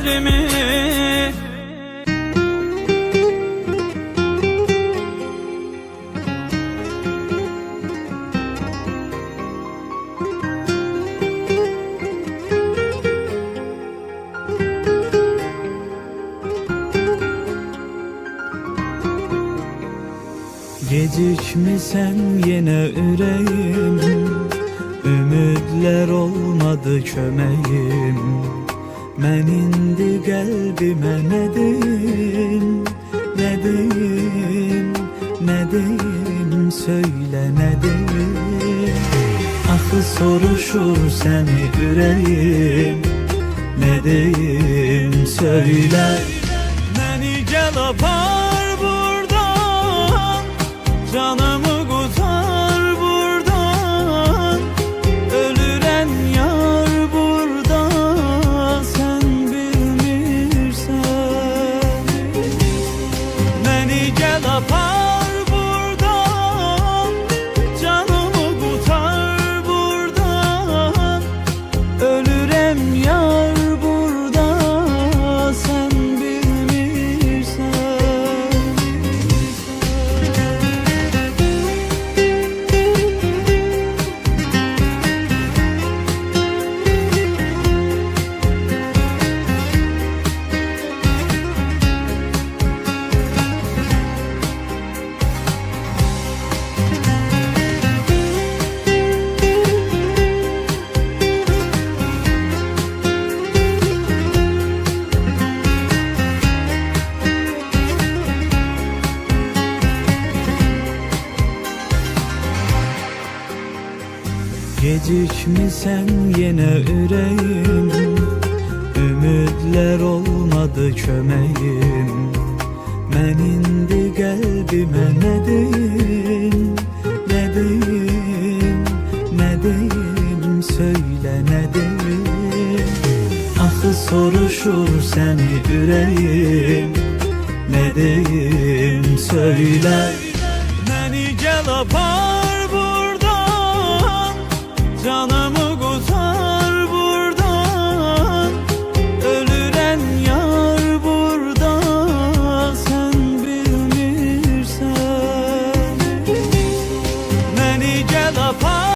qədrimi Gecikmisen yine yüreğim Ümidler olmadı kömeğim Mən indi qəlbimə nə deyim Nə deyim, nə deyim Söylə nə deyim Axı soruşur səni ürəyim Nə deyim, söylə Məni gəl apar Beni gel Gecikmisen yine yüreğim Ümidler olmadı kömeğim Mən indi qəlbimə nə deyim Nə deyim, nə deyim Söylə nə deyim Axı soruşur səni ürəyim Nə deyim, söylə Məni gəl apar